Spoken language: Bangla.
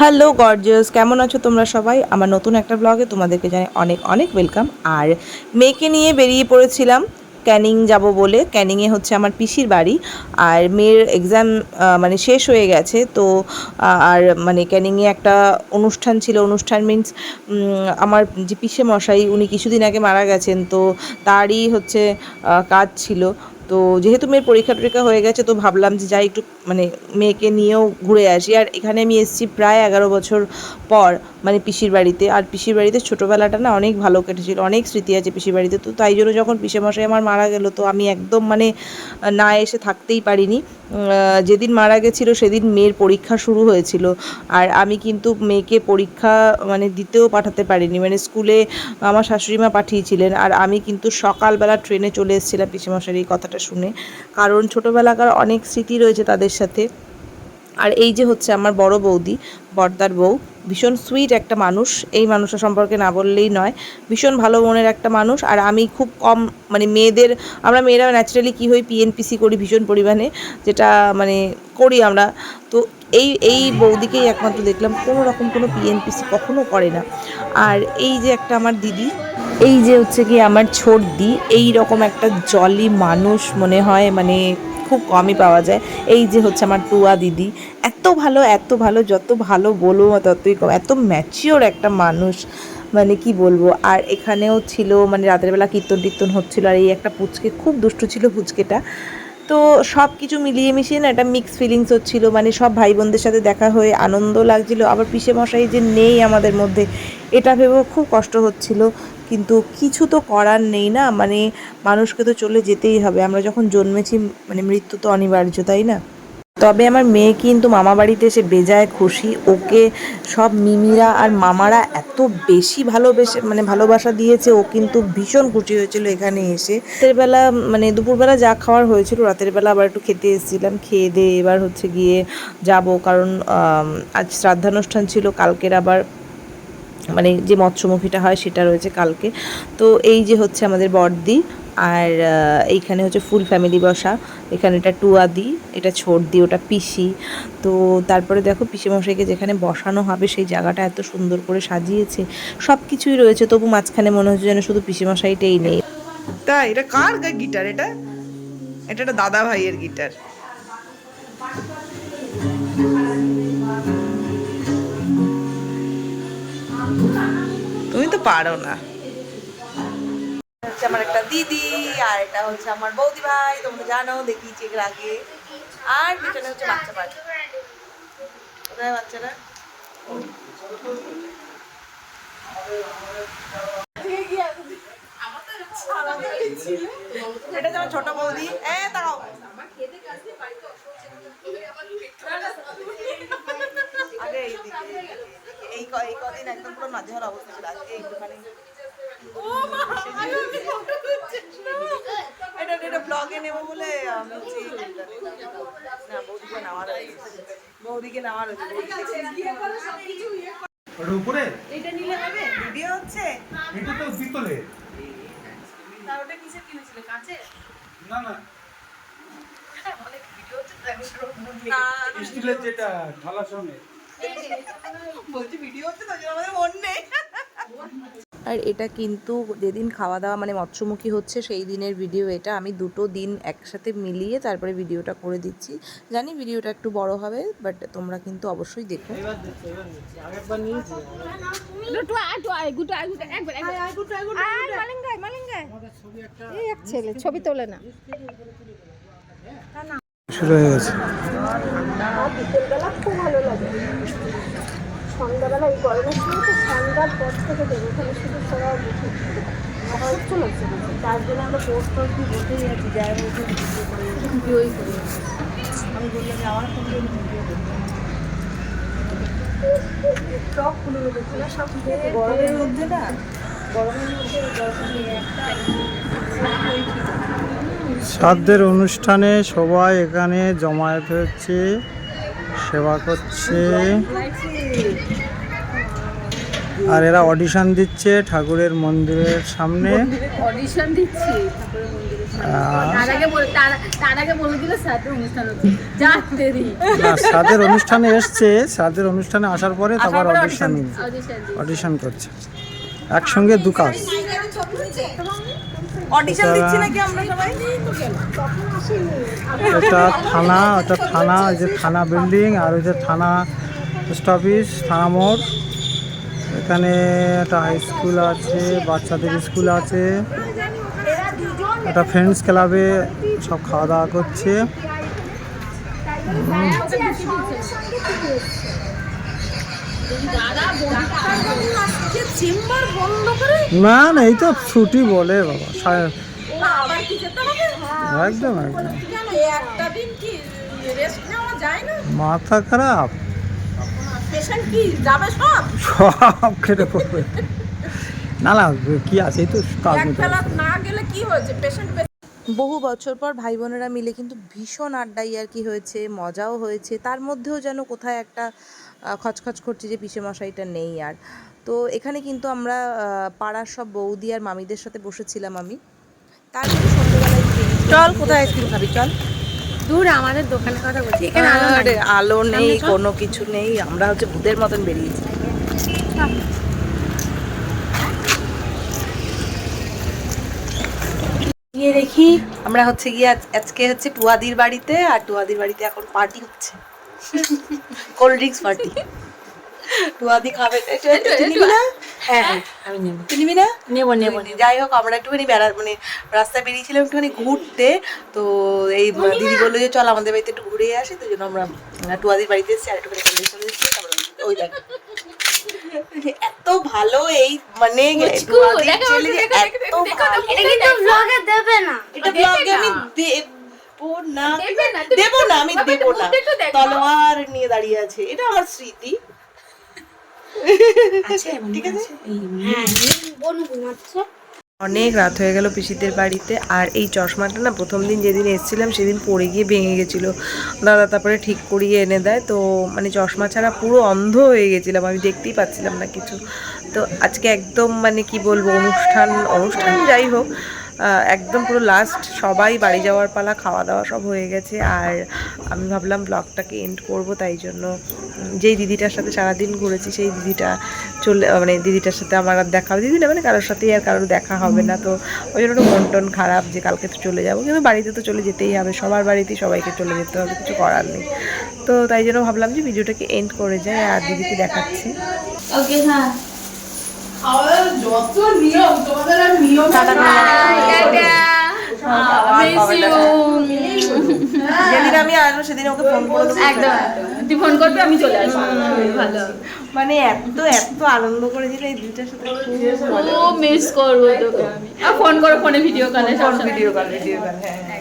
হ্যালো গর্জিয়াস কেমন আছো তোমরা সবাই? আমার নতুন একটা ব্লগে তোমাদেরকে জানাই অনেক অনেক ওয়েলকাম আর মেয়েকে নিয়ে বেরিয়ে পড়েছিলাম। ক্যানিং যাব বলে। ক্যানিংয়ে হচ্ছে আমার পিসির বাড়ি। আর মেয়ের এক্সাম মানে শেষ হয়ে গেছে। তো আর মানে ক্যানিংয়ে একটা অনুষ্ঠান ছিল। অনুষ্ঠান মিন্স আমার যে পিসে মশাই উনি কিছুদিন আগে মারা গেছেন। তো তারই হচ্ছে কাজ ছিল। তো যেহেতু মেয়ের পরীক্ষা টরীক্ষা হয়ে গেছে, তো ভাবলাম যে যাই একটু মানে মেয়েকে নিয়েও ঘুরে আসি। আর এখানে আমি এসেছি প্রায় এগারো বছর পর মানে পিসির বাড়িতে। আর পিসির বাড়িতে ছোটোবেলাটা না অনেক ভালো কেটেছিল, অনেক স্মৃতি আছে পিসির বাড়িতে। তো তাই জন্য যখন মশাই আমার মারা গেল, তো আমি একদম মানে না এসে থাকতেই পারিনি। যেদিন মারা গেছিল সেদিন মেয়ের পরীক্ষা শুরু হয়েছিল। আর আমি কিন্তু মেয়েকে পরীক্ষা মানে দিতেও পাঠাতে পারিনি। মানে স্কুলে আমার শাশুড়ি মা পাঠিয়েছিলেন। আর আমি কিন্তু সকালবেলা ট্রেনে চলে এসেছিলাম পিসেমশাইয়ের এই কথাটা শুনে। কারণ ছোটোবেলাকার অনেক স্মৃতি রয়েছে তাদের সাথে। আর এই যে হচ্ছে আমার বড় বৌদি, বর্দার বউ, ভীষণ সুইট একটা মানুষ। এই মানুষটা সম্পর্কে না বললেই নয়, ভীষণ ভালো মনের একটা মানুষ। আর আমি খুব কম মানে মেয়েদের, আমরা মেয়েরা ন্যাচারালি কী হই পিএনপিসি করি ভীষণ পরিমাণে, যেটা মানে করি আমরা। তো এই এই বৌদিকেই একমাত্র দেখলাম, কোনো রকম কোনো পিএনপিসি কখনো করে না। আর এই যে একটা আমার দিদি এই যে হচ্ছে কি আমার ছোট দি এই রকম একটা জলি মানুষ মনে হয় মানে খুব কমই পাওয়া যায়। এই যে হচ্ছে আমার টুয়া দিদি, এত ভালো এত ভালো, যত ভালো বলব ততই কম। এত ম্যাচিওর একটা মানুষ মানে কি বলব? আর এখানেও ছিল মানে রাতের বেলা কীর্তন টীর্তন হচ্ছিল, আর এই একটা পুচকে, খুব দুষ্টু ছিল পুচকেটা। তো সব কিছু মিলিয়ে মিশিয়ে না একটা মিক্স ফিলিংস হচ্ছিল মানে সব ভাই বোনদের সাথে দেখা হয়ে আনন্দ লাগছিল। আবার পিসে মশাই যে নেই আমাদের মধ্যে, এটা ভেবেও খুব কষ্ট হচ্ছিল। কিন্তু কিছু তো করার নেই না মানে মানুষকে তো চলে যেতেই হবে। আমরা যখন জন্মেছি মানে মৃত্যু তো অনিবার্য, তাই না? তবে আমার মেয়ে কিন্তু মামা বাড়িতে এসে বেজায় খুশি। ওকে সব মিমিরা আর মামারা এত বেশি ভালোবেসে মানে ভালোবাসা দিয়েছে, ও কিন্তু ভীষণ খুশি হয়েছিল এখানে এসে। রাতের বেলা মানে দুপুরবেলা যা খাওয়ার হয়েছিল, রাতের বেলা আবার একটু খেতে এসেছিলাম। খেয়ে দিয়ে এবার হচ্ছে গিয়ে যাব, কারণ আজ শ্রাদ্ধানুষ্ঠান ছিল, কালকের আবার মানে যে মৎস্যমুখীটা হয় সেটা রয়েছে কালকে। তো এই যে হচ্ছে আমাদের বড়দি আর এইখানে হচ্ছে ফুল ফ্যামিলি বসা। এখানে এটা টুয়া টুয়াদি, এটা ছোটদি, ওটা পিসি। তো তারপরে দেখো পিসি মশাইকে যেখানে বসানো হবে সেই জায়গাটা এত সুন্দর করে সাজিয়েছে। সব কিছুই রয়েছে, তবু মাঝখানে মনে হচ্ছে যেন শুধু পিসি মশাইটাই নেই। তাই এটা কার গিটার এটা? এটা দাদা ভাইয়ের গিটার। তুমি তো পারো না। হচ্ছে আমার একটা দিদি আর এটা হচ্ছে আমার বৌদি ভাই তোমরা জানো দেখিয়েছি এর আগে। আর পিছনে হচ্ছে বাচ্চা বাচ্চা কোথায় বাচ্চারা? এটা যেমন ছোট বৌদি। এ তাকাও আগে এই দিকে এই কদিন একদম পুরো নাজেহাল অবস্থা ছিল আজকে একটুখানি এটা এটা ব্লগে নেব বলে। না বৌদিকে নেওয়ার বৌদিকে নেওয়ার ভিডিও হচ্ছে? এটা তো না না। স্টিলের যেটা থালার সঙ্গে। বলছি ভিডিও হচ্ছে তো আমাদের মন নেই। আর এটা কিন্তু যেদিন খাওয়া দাওয়া মানে মৎস্যমুখী হচ্ছে সেই দিনের ভিডিও এটা। আমি দুটো দিন একসাথে মিলিয়ে তারপরে ভিডিওটা করে দিচ্ছি। জানি ভিডিওটা একটু বড় হবে বাট তোমরা কিন্তু অবশ্যই দেখো। ছবি তোলে না। শুরু হয়ে গেছে। বিকেলবেলা খুব ভালো লাগে। সন্ধ্যাবেলা এই গরমের সময় তো সন্ধ্যার পর থেকে দেবো ওখানে শুধু সবাই লাগছে তার জন্য আমরা পোস্ট টোস্ট দিয়ে বসেই আছি যাই বসে ভিডিওই করি। আমি বললাম যে আমার ফোন ভিডিও না সব গরমের মধ্যে না গরমের মধ্যে একটা। শ্রাদ্ধের অনুষ্ঠানে সবাই এখানে জমায়েত হচ্ছে সেবা করছে। আর এরা অডিশন দিচ্ছে ঠাকুরের মন্দিরের সামনে। অডিশন দিচ্ছি ঠাকুরের মন্দিরে তার আগে বলে তার- তার আগে বলে দিল সাথে অনুষ্ঠান এসছে। শ্রাদ্ধের অনুষ্ঠানে আসার পরে তারপর অডিশন অডিশন করছে। একসঙ্গে দু কাজ। অডিশন দিচ্ছি নাকি আমরা সবাই? এটা থানা ওটা থানা ওই যে থানা বিল্ডিং আর ওই যে থানা পোস্ট অফিস থানা মোড়। এখানে একটা হাই স্কুল আছে বাচ্চাদের স্কুল আছে। একটা ফ্রেন্ডস ক্লাবে সব খাওয়া দাওয়া করছে। না না, এই তো ছুটি বলে বাবা একদম মাথা খারাপ। সব কেটে পড়বে। না না, কি আছে তো না গেলে কি হয়েছে বহু বছর পর ভাই বোনেরা মিলে কিন্তু ভীষণ আড্ডাই আর কি হয়েছে, মজাও হয়েছে, তার মধ্যেও যেন কোথায় একটা খচখচ করছে যে পিসে মশাইটা নেই আর। তো এখানে কিন্তু আমরা পাড়ার সব বৌদি আর মামিদের সাথে বসেছিলাম আমি। তারপরে সন্ধ্যেবেলায় চল কোথায় আইসক্রিম খাবি? চল। দূর আমাদের দোকানের কথা বলছি। এখানে আলো আলো নেই কোনো কিছু নেই। আমরা হচ্ছে ভূতের মতন বেরিয়েছি। গিয়ে দেখি। আমরা হচ্ছে গিয়ে আজকে হচ্ছে টুয়াদির বাড়িতে আর টুয়াদির বাড়িতে এখন পার্টি হচ্ছে। কোল্ড ড্রিঙ্কস পার্টি টুয়াদি খাবে নিবি না হ্যাঁ হ্যাঁ আমি নেব তুই নিবি না নেব নেব যাই হোক আমরা একটুখানি বেড়া মানে রাস্তায় বেরিয়েছিলাম একটুখানি ঘুরতে তো এই দিদি বলল যে চল আমাদের বাড়িতে একটু ঘুরে আসি তো জন্য আমরা টুয়াদির বাড়িতে এসেছি আর একটুখানি কলেজ চলে এসেছি তারপরে ওই দেখ এত ভালো এই মানে টুয়াদির দেখো, ছেলে যে দেখো, এত দেখো, দেখো, ভালো। এটা কিন্তু vlog-এ দেবে না এটা ব্লগে আমি না। দেবো আমি দেবো না। মুখটা একটু দেখো। তলোয়ার নিয়ে দাঁড়িয়ে আছে এটা আমার স্মৃতি। ঠিক আছে? বোন ঘুমাচ্ছে। অনেক রাত হয়ে গেল পিসিদের বাড়িতে আর এই চশমাটা না প্রথম দিন যেদিন এসেছিলাম সেদিন পড়ে গিয়ে ভেঙে গেছিল। দাদা তারপরে ঠিক করিয়ে এনে দেয় তো মানে চশমা ছাড়া পুরো অন্ধ হয়ে গেছিলাম আমি দেখতেই পাচ্ছিলাম না কিছু। তো আজকে একদম মানে কি বলব অনুষ্ঠান অনুষ্ঠান যাই হোক একদম পুরো লাস্ট সবাই বাড়ি যাওয়ার পালা, খাওয়া দাওয়া সব হয়ে গেছে। আর আমি ভাবলাম ব্লগটাকে এন্ড করব, তাই জন্য যেই দিদিটার সাথে সারাদিন ঘুরেছি, সেই দিদিটা চলে মানে দিদিটার সাথে আমার আর দেখা হবে। দিদি না মানে কারোর সাথেই আর কারোর দেখা হবে না। তো ওই জন্য মন টন খারাপ যে কালকে তো চলে যাব। কিন্তু বাড়িতে তো চলে যেতেই হবে, সবার বাড়িতেই সবাইকে চলে যেতে হবে, কিছু করার নেই। তো তাই জন্য ভাবলাম যে ভিডিওটাকে এন্ড করে যায় আর দিদিকে দেখাচ্ছি। ওকে হ্যাঁ। যেদিন আমি আসব সেদিন ওকে ফোন করে একদম। তুই ফোন করবি আমি চলে আসব। ভালো। মানে এত এত আনন্দ করেছিল এই দিদিটার সাথে খুব ও মিস করব তোকে আমি। আর ফোন করো ফোনে ভিডিও কলে ভিডিও কল ভিডিও কল হ্যাঁ।